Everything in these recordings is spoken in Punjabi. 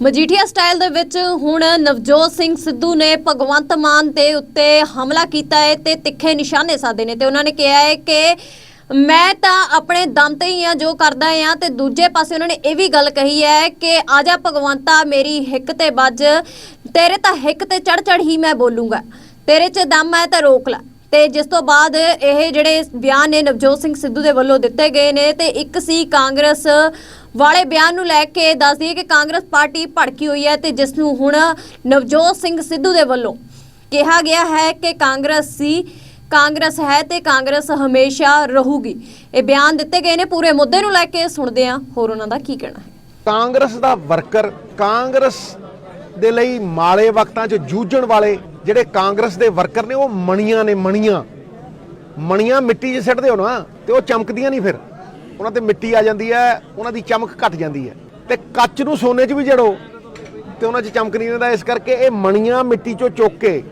ਮਜੀਠੀਆ ਸਟਾਈਲ ਦੇ ਵਿੱਚ ਹੁਣ ਨਵਜੋਤ ਸਿੰਘ ਸਿੱਧੂ ਨੇ ਭਗਵੰਤ ਮਾਨ ਦੇ ਉੱਤੇ ਹਮਲਾ ਕੀਤਾ ਹੈ ਤੇ ਤਿੱਖੇ ਨਿਸ਼ਾਨੇ ਸਾਧੇ ਨੇ ਤੇ ਉਹਨਾਂ ਨੇ ਕਿਹਾ ਹੈ ਕਿ ਮੈਂ ਤਾਂ ਆਪਣੇ ਦਮ ਤੇ ਹੀ ਆ, ਜੋ ਕਰਦਾ ਆ ਤੇ ਦੂਜੇ ਪਾਸੇ ਉਹਨਾਂ ਨੇ ਇਹ ਵੀ ਗੱਲ ਕਹੀ ਹੈ ਕਿ ਆਜਾ ਭਗਵੰਤਾ, ਮੇਰੀ ਹਿੱਕ ਤੇ ਵੱਜ, ਤੇਰੇ ਤਾਂ ਹਿੱਕ ਤੇ ਚੜ ਚੜ ਹੀ ਮੈਂ ਬੋਲੂੰਗਾ, ਤੇਰੇ 'ਚ ਦਮ ਹੈ ਤਾਂ ਰੋਕ ਲੈ। ਤੇ ਜਿਸ ਤੋਂ ਬਾਅਦ ਇਹ ਜਿਹੜੇ ਬਿਆਨ ਨੇ ਨਵਜੋਤ ਸਿੰਘ ਸਿੱਧੂ ਦੇ ਵੱਲੋਂ ਦਿੱਤੇ ਗਏ ਨੇ ਤੇ ਇੱਕ ਸੀ ਕਾਂਗਰਸ ਵਾਲੇ ਬਿਆਨ ਨੂੰ ਲੈ ਕੇ ਦੱਸ ਦਈਏ ਕਿ ਕਾਂਗਰਸ ਪਾਰਟੀ ਭੜਕੀ ਹੋਈ ਹੈ ਤੇ ਜਿਸ ਨੂੰ ਹੁਣ ਨਵਜੋਤ ਸਿੰਘ ਸਿੱਧੂ ਦੇ ਵੱਲੋਂ ਕਿਹਾ ਗਿਆ ਹੈ ਕਿ ਕਾਂਗਰਸ ਸੀ, ਕਾਂਗਰਸ ਹੈ ਤੇ ਕਾਂਗਰਸ ਹਮੇਸ਼ਾ ਰਹੂਗੀ। ਇਹ ਬਿਆਨ ਦਿੱਤੇ ਗਏ ਨੇ, ਪੂਰੇ ਮੁੱਦੇ ਨੂੰ ਲੈ ਕੇ ਸੁਣਦੇ ਹਾਂ ਹੋਰ ਉਹਨਾਂ ਦਾ ਕੀ ਕਹਿਣਾ ਹੈ। ਕਾਂਗਰਸ ਦਾ ਵਰਕਰ ਕਾਂਗਰਸ ਦੇ ਲਈ ਮਾੜੇ ਵਕਤਾਂ 'ਚ ਜੂਝਣ ਵਾਲੇ ਜਿਹੜੇ ਕਾਂਗਰਸ ਦੇ ਵਰਕਰ ਨੇ, ਉਹ ਮਣੀਆਂ ਨੇ, ਮਣੀਆਂ। ਮਣੀਆਂ ਮਿੱਟੀ 'ਚ ਸਿੱਟਦੇ ਹੋ ਨਾ, ਤੇ ਉਹ ਚਮਕਦੀਆਂ ਨਹੀਂ ਫਿਰ। ਉਹਨਾਂ ਤੇ ਮਿੱਟੀ ਆ ਜਾਂਦੀ ਹੈ ਉਹਨਾਂ ਦੀ ਚਮਕ ਘਟ ਜਾਂਦੀ ਹੈ। ਤੇ ਕੱਚ ਨੂੰ ਸੋਨੇ 'ਚ ਵੀ ਜੜੋ ਤੇ ਉਹਨਾਂ 'ਚ ਚਮਕ ਨਹੀਂ ਰਹਿੰਦਾ ਇਸ ਕਰਕੇ ਇਹ ਮਣੀਆਂ ਮਿੱਟੀ 'ਚੋਂ ਚੁੱਕ ਕੇ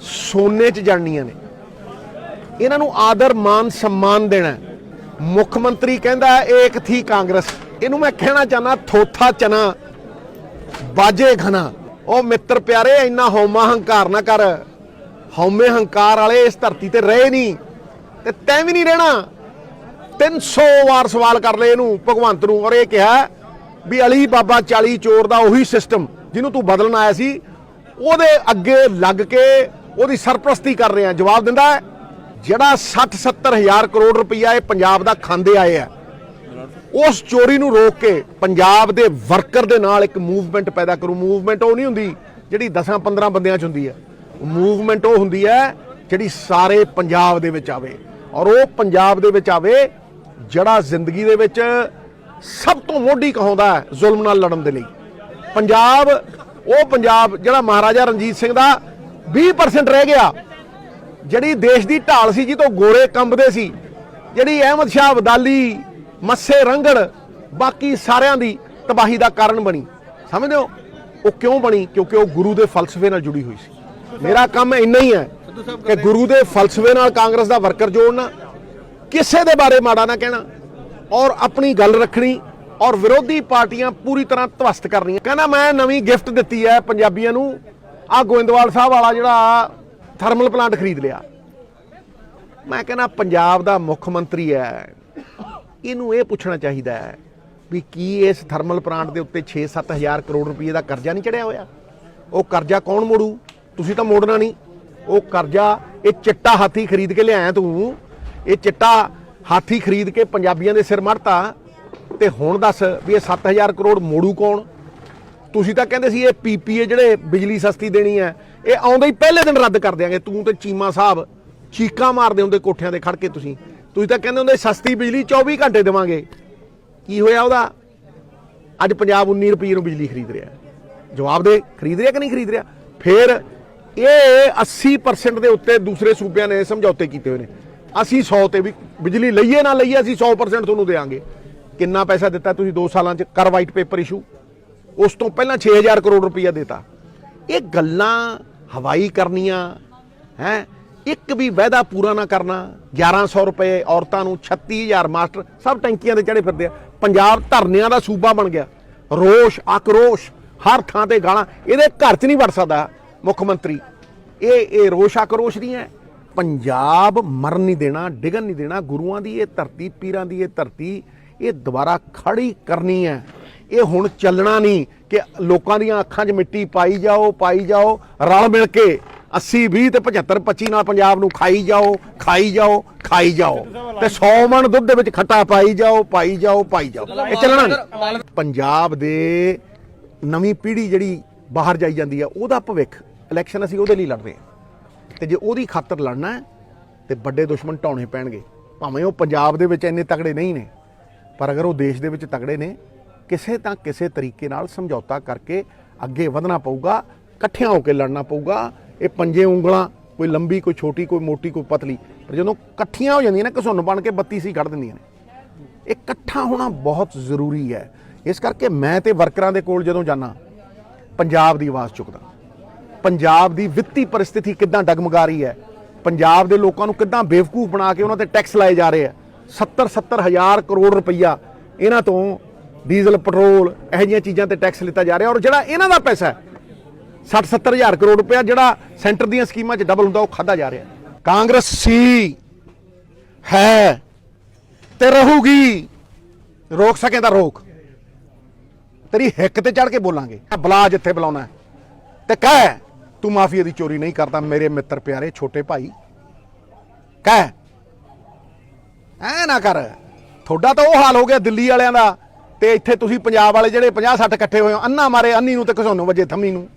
ਸੋਨੇ 'ਚ ਜੜਨੀਆਂ ਨੇ। ਇਹਨਾਂ ਨੂੰ ਆਦਰ ਮਾਨ ਸਨਮਾਨ ਦੇਣਾ ਮੁੱਖ ਮੰਤਰੀ ਕਹਿੰਦਾ ਹੈ, ਏਕ ਥੀ ਕਾਂਗਰਸ। ਇਹਨੂੰ ਮੈਂ ਕਹਿਣਾ ਚਾਹਨਾ ਥੋਥਾ ਚਨਾ ਬਾਜੇ ਘਨਾ ਉਹ ਮਿੱਤਰ ਪਿਆਰੇ ਇੰਨਾ ਹਉਮਾ ਹੰਕਾਰ ਨਾ ਕਰ। ਹਉਮੇ ਹੰਕਾਰ ਵਾਲੇ ਇਸ ਧਰਤੀ ਤੇ ਰਹੇ ਨਹੀਂ। ਤੇ ਤੈਂ ਵੀ ਨਹੀਂ ਰਹਿਣਾ। 300 ਵਾਰ ਸਵਾਲ ਕਰ ਲਏ ਇਹਨੂੰ ਭਗਵੰਤ ਨੂੰ ਔਰ ਇਹ ਕਿਹਾ ਵੀ ਅਲੀ ਬਾਬਾ 40 ਚੋਰ ਦਾ ਉਹੀ ਸਿਸਟਮ ਜਿਹਨੂੰ ਤੂੰ ਬਦਲਣ ਆਇਆ ਸੀ ਉਹਦੇ ਅੱਗੇ ਲੱਗ ਕੇ ਉਹਦੀ ਸਰਪ੍ਰਸਤੀ ਕਰ ਰਿਹਾ ਜਵਾਬ ਦਿੰਦਾ ਹੈ, ਜਿਹੜਾ 60 70 ਹਜ਼ਾਰ ਕਰੋੜ ਰੁਪਈਆ ਇਹ ਪੰਜਾਬ ਦਾ ਖਾਂਦੇ ਆਏ ਆ। ਉਸ ਚੋਰੀ ਨੂੰ ਰੋਕ ਕੇ ਪੰਜਾਬ ਦੇ ਵਰਕਰ ਦੇ ਨਾਲ ਇੱਕ ਮੂਵਮੈਂਟ ਪੈਦਾ ਕਰੂ। ਮੂਵਮੈਂਟ ਉਹ ਨਹੀਂ ਹੁੰਦੀ ਜਿਹੜੀ 10 15 ਬੰਦਿਆਂ ਚ ਹੁੰਦੀ ਹੈ। ਮੂਵਮੈਂਟ ਉਹ ਹੁੰਦੀ ਹੈ ਜਿਹੜੀ ਸਾਰੇ ਪੰਜਾਬ ਦੇ ਵਿੱਚ ਆਵੇ। ਔਰ ਉਹ ਪੰਜਾਬ ਦੇ ਵਿੱਚ ਆਵੇ ਜਿਹੜਾ ਜ਼ਿੰਦਗੀ ਦੇ ਵਿੱਚ ਸਭ ਤੋਂ ਮੋਢੀ ਕਹਾਉਂਦਾ ਹੈ ਜ਼ੁਲਮ ਨਾਲ ਲੜਨ ਦੇ ਲਈ। ਪੰਜਾਬ ਉਹ ਪੰਜਾਬ ਜਿਹੜਾ ਮਹਾਰਾਜਾ ਰਣਜੀਤ ਸਿੰਘ ਦਾ 20% ਰਹਿ ਗਿਆ। ਜਿਹੜੀ ਦੇਸ਼ ਦੀ ਢਾਲ ਸੀ ਜਿੱਤੋਂ ਗੋਰੇ ਕੰਬਦੇ ਸੀ ਜਿਹੜੀ ਅਹਿਮਦ ਸ਼ਾਹ ਅਬਦਾਲੀ ਮੱਸੇ ਰੰਗੜ ਬਾਕੀ ਸਾਰਿਆਂ ਦੀ ਤਬਾਹੀ ਦਾ ਕਾਰਨ ਬਣੀ। ਸਮਝਦੇ ਹੋ? ਉਹ ਕਿਉਂ ਬਣੀ? ਕਿਉਂਕਿ ਉਹ ਗੁਰੂ ਦੇ ਫਲਸਫੇ ਨਾਲ ਜੁੜੀ ਹੋਈ ਸੀ। ਮੇਰਾ ਕੰਮ ਇੰਨਾ ਹੀ ਹੈ ਕਿ ਗੁਰੂ ਦੇ ਫਲਸਫੇ ਨਾਲ ਕਾਂਗਰਸ ਦਾ ਵਰਕਰ ਜੋੜਨਾ ਕਿਸੇ ਦੇ ਬਾਰੇ ਮਾੜਾ ਨਾ ਕਹਿਣਾ ਔਰ ਆਪਣੀ ਗੱਲ ਰੱਖਣੀ ਔਰ ਵਿਰੋਧੀ ਪਾਰਟੀਆਂ ਪੂਰੀ ਤਰ੍ਹਾਂ ਧਵਸਤ ਕਰਨੀਆਂ। ਕਹਿੰਦਾ ਮੈਂ ਨਵੀਂ ਗਿਫਟ ਦਿੱਤੀ ਹੈ ਪੰਜਾਬੀਆਂ ਨੂੰ। ਆ ਗੋਇੰਦਵਾਲ ਸਾਹਿਬ ਵਾਲਾ ਜਿਹੜਾ ਥਰਮਲ ਪਲਾਂਟ ਖਰੀਦ ਲਿਆ। ਮੈਂ ਕਹਿੰਦਾ ਪੰਜਾਬ ਦਾ ਮੁੱਖ ਮੰਤਰੀ ਹੈ। ਇਹਨੂੰ ਇਹ ਪੁੱਛਣਾ ਚਾਹੀਦਾ ਹੈ ਵੀ ਕੀ ਇਸ ਥਰਮਲ ਪਲਾਂਟ ਦੇ ਉੱਤੇ 6-7 ਹਜ਼ਾਰ ਕਰੋੜ ਰੁਪਏ ਦਾ ਕਰਜ਼ਾ ਨਹੀਂ ਚੜਿਆ ਹੋਇਆ? ਉਹ ਕਰਜ਼ਾ ਕੌਣ ਮੋੜੂ? ਤੁਸੀਂ ਤਾਂ ਮੋੜਨਾ ਨਹੀਂ। ਉਹ ਕਰਜ਼ਾ ਇਹ ਚਿੱਟਾ ਹਾਥੀ ਖਰੀਦ ਕੇ ਲਿਆਇਆ ਤੂੰ। ਇਹ ਚਿੱਟਾ ਹਾਥੀ ਖਰੀਦ ਕੇ ਪੰਜਾਬੀਆਂ ਦੇ ਸਿਰ ਮੜਤਾ ਤੇ ਹੁਣ ਦੱਸ ਵੀ ਇਹ 7000 ਕਰੋੜ ਮੋੜੂ ਕੌਣ? ਤੁਸੀਂ ਤਾਂ ਕਹਿੰਦੇ ਸੀ ਇਹ ਪੀਪੀਏ ਜਿਹੜੇ ਬਿਜਲੀ ਸਸਤੀ ਦੇਣੀ ਹੈ, ਇਹ ਆਉਂਦੇ ਹੀ ਪਹਿਲੇ ਦਿਨ ਰੱਦ ਕਰ ਦਿਆਂਗੇ। ਤੂੰ ਤੇ ਚੀਮਾ ਸਾਹਿਬ, ਚੀਕਾਂ ਮਾਰਦੇ ਹੁੰਦੇ ਕੋਠਿਆਂ ਤੇ ਖੜ ਕੇ ਤੁਸੀਂ। ਤੁਸੀਂ ਤਾਂ ਕਹਿੰਦੇ ਹੁੰਦੇ ਸਸਤੀ ਬਿਜਲੀ 24 ਘੰਟੇ ਦੇਵਾਂਗੇ। ਕੀ ਹੋਇਆ ਉਹਦਾ? ਅੱਜ ਪੰਜਾਬ 19 ਰੁਪਏ ਨੂੰ ਬਿਜਲੀ ਖਰੀਦ ਰਿਹਾ। ਜਵਾਬ ਦੇ, ਖਰੀਦ ਰਿਹਾ ਕਿ ਨਹੀਂ ਖਰੀਦ ਰਿਹਾ? ਫਿਰ ਇਹ 80% ਦੇ ਉੱਤੇ ਦੂਸਰੇ ਸੂਬਿਆਂ ਨੇ ਸਮਝੌਤੇ ਕੀਤੇ ਹੋਏ ਨੇ। ਅਸੀਂ 100 ਤੇ ਵੀ ਬਿਜਲੀ ਲਈਏ ਨਾ ਲਈਏ, ਅਸੀਂ 100% ਤੁਹਾਨੂੰ ਦੇਵਾਂਗੇ ਕਿੰਨਾ ਪੈਸਾ ਦਿੱਤਾ ਤੁਸੀਂ 2 ਸਾਲਾਂ ਚ ਕਰ ਵਾਈਟ ਪੇਪਰ ਇਸ਼ੂ ਉਸ ਤੋਂ ਪਹਿਲਾਂ 6000 ਕਰੋੜ ਰੁਪਈਆ ਦਿੱਤਾ। ਇਹ ਗੱਲਾਂ ਹਵਾਈ ਕਰਨੀਆਂ, ਹੈ? ਇੱਕ ਵੀ ਵਾਅਦਾ ਪੂਰਾ ਨਾ ਕਰਨਾ 1100 ਰੁਪਏ ਔਰਤਾਂ ਨੂੰ 36000 ਮਾਸਟਰ, ਸਭ ਟੈਂਕੀਆਂ ਤੇ ਚੜੇ ਫਿਰਦੇ ਆ। ਪੰਜਾਬ ਧਰਨਿਆਂ ਦਾ ਸੂਬਾ ਬਣ ਗਿਆ। ਰੋਸ਼, ਆਕਰੋਸ਼, ਹਰ ਥਾਂ ਤੇ ਗਾਲਾਂ। ਇਹਦੇ ਘਰ 'ਚ ਨਹੀਂ ਵੜ ਸਕਦਾ ਮੁੱਖ ਮੰਤਰੀ। ਇਹ ਇਹ ਰੋਸ਼ ਆਕਰੋਸ਼ ਨਹੀਂ ਹੈ। ਪੰਜਾਬ ਮਰਨ ਨਹੀਂ ਦੇਣਾ, ਡਿਗਣ ਨਹੀਂ ਦੇਣਾ, ਗੁਰੂਆਂ ਦੀ ਇਹ ਧਰਤੀ, ਪੀਰਾਂ ਦੀ ਇਹ ਧਰਤੀ, ਇਹ ਦੁਬਾਰਾ ਖੜੀ ਕਰਨੀ ਹੈ। ਇਹ ਹੁਣ ਚੱਲਣਾ ਨਹੀਂ ਕਿ ਲੋਕਾਂ ਦੀਆਂ ਅੱਖਾਂ 'ਚ ਮਿੱਟੀ ਪਾਈ ਜਾਓ ਪਾਈ ਜਾਓ, ਰਲ ਮਿਲ ਕੇ 80 20 ਤੇ 75 25 ਨਾਲ ਪੰਜਾਬ ਨੂੰ ਖਾਈ ਜਾਓ ਖਾਈ ਜਾਓ ਖਾਈ ਜਾਓ। ਤੇ 100 ਮਣ ਦੁੱਧ ਦੇ ਵਿੱਚ ਖੱਟਾ ਪਾਈ ਜਾਓ ਪਾਈ ਜਾਓ ਪਾਈ ਜਾਓ। ਇਹ ਚੱਲਣਾ ਨਹੀਂ। ਪੰਜਾਬ ਦੇ ਨਵੀਂ ਪੀੜ੍ਹੀ ਜਿਹੜੀ ਬਾਹਰ ਜਾਈ ਜਾਂਦੀ ਹੈ, ਉਹਦਾ ਭਵਿੱਖ, ਇਲੈਕਸ਼ਨ ਅਸੀਂ ਉਹਦੇ ਲਈ ਲੜ ਰਹੇ ਹਾਂ। ਤੇ ਜੇ ਉਹਦੀ ਖਾਤਰ ਲੜਨਾ ਹੈ, ਤੇ ਵੱਡੇ ਦੁਸ਼ਮਣ ਢਾਉਣੇ ਪੈਣਗੇ। ਭਾਵੇਂ ਉਹ ਪੰਜਾਬ ਦੇ ਵਿੱਚ ਇੰਨੇ ਤਕੜੇ ਨਹੀਂ ਨੇ, ਪਰ ਅਗਰ ਉਹ ਦੇਸ਼ ਦੇ ਵਿੱਚ ਤਕੜੇ ਨੇ, ਕਿਸੇ ਤਾਂ ਕਿਸੇ ਤਰੀਕੇ ਨਾਲ ਸਮਝੌਤਾ ਕਰਕੇ ਅੱਗੇ ਵਧਣਾ ਪਊਗਾ, ਇਕੱਠਿਆਂ ਹੋ ਕੇ ਲੜਨਾ ਪਊਗਾ। ਇਹ ਪੰਜੇ ਉਂਗਲਾਂ, ਕੋਈ ਲੰਬੀ, ਕੋਈ ਛੋਟੀ, ਕੋਈ ਮੋਟੀ, ਕੋਈ ਪਤਲੀ, ਪਰ ਜਦੋਂ ਇਕੱਠੀਆਂ ਹੋ ਜਾਂਦੀਆਂ ਨੇ, ਘਸੁੰਨ ਬਣ ਕੇ 32 ਸੀ ਕੱਢ ਦਿੰਦੀਆਂ ਨੇ। ਇਹ ਇਕੱਠਾ ਹੋਣਾ ਬਹੁਤ ਜ਼ਰੂਰੀ ਹੈ। ਇਸ ਕਰਕੇ ਮੈਂ ਤੇ ਵਰਕਰਾਂ ਦੇ ਕੋਲ ਜਦੋਂ ਜਾਣਾ ਪੰਜਾਬ ਦੀ ਆਵਾਜ਼ ਚੁੱਕਦਾ। ਪੰਜਾਬ ਦੀ ਵਿੱਤੀ ਪਰਿਸਥਿਤੀ ਕਿੱਦਾਂ ਡਗਮਗਾ ਰਹੀ ਹੈ? ਪੰਜਾਬ ਦੇ ਲੋਕਾਂ ਨੂੰ ਕਿੱਦਾਂ ਬੇਵਕੂਫ ਬਣਾ ਕੇ ਉਹਨਾਂ ਤੇ ਟੈਕਸ ਲਾਏ ਜਾ ਰਹੇ ਆ? 70 70 ਹਜ਼ਾਰ ਕਰੋੜ ਰੁਪਈਆ ਇਹਨਾਂ ਤੋਂ ਡੀਜ਼ਲ, ਪੈਟਰੋਲ ਇਹੋ ਜਿਹੀਆਂ ਚੀਜ਼ਾਂ ਤੇ ਟੈਕਸ ਲਿੱਤਾ ਜਾ ਰਿਹਾ ਔਰ ਜਿਹੜਾ ਇਹਨਾਂ ਦਾ ਪੈਸਾ ਹੈ 60 70 ਹਜ਼ਾਰ ਕਰੋੜ ਰੁਪਇਆ ਜਿਹੜਾ ਸੈਂਟਰ ਦੀਆਂ ਸਕੀਮਾਂ 'ਚ ਡਬਲ ਹੁੰਦਾ ਉਹ ਖਾਦਾ ਜਾ ਰਿਹਾ। ਕਾਂਗਰਸ ਸੀ, ਹੈ ਤੇ ਰਹੂਗੀ। ਰੋਕ ਸਕੇ ਤਾਂ ਰੋਕ। ਤੇਰੀ ਹਿੱਕ ਤੇ ਚੜ ਕੇ ਬੋਲਾਂਗੇ। ਬੁਲਾ ਜਿੱਥੇ ਬੁਲਾਉਣਾ ਹੈ। ਤੇ ਕਹਿ ਤੂੰ ਮਾਫੀਆ ਦੀ ਚੋਰੀ ਨਹੀਂ ਕਰਦਾ, ਮੇਰੇ ਮਿੱਤਰ ਪਿਆਰੇ, ਛੋਟੇ ਭਾਈ। ਕਹਿ। ਐ ਨਾ ਕਰ। ਤੁਹਾਡਾ ਤਾਂ ਉਹ ਹਾਲ ਹੋ ਗਿਆ ਦਿੱਲੀ ਵਾਲਿਆਂ ਦਾ, ਤੇ ਇੱਥੇ ਤੁਸੀਂ ਪੰਜਾਬ ਵਾਲੇ ਜਿਹੜੇ 50 60 ਇਕੱਠੇ ਹੋਏ ਹੋ, ਅੰਨਾ ਮਾਰੇ, ਅੰਨੀ ਨੂੰ ਤੇ ਘਸੋਨੋ ਵਜੇ ਥੰਮੀ ਨੂੰ।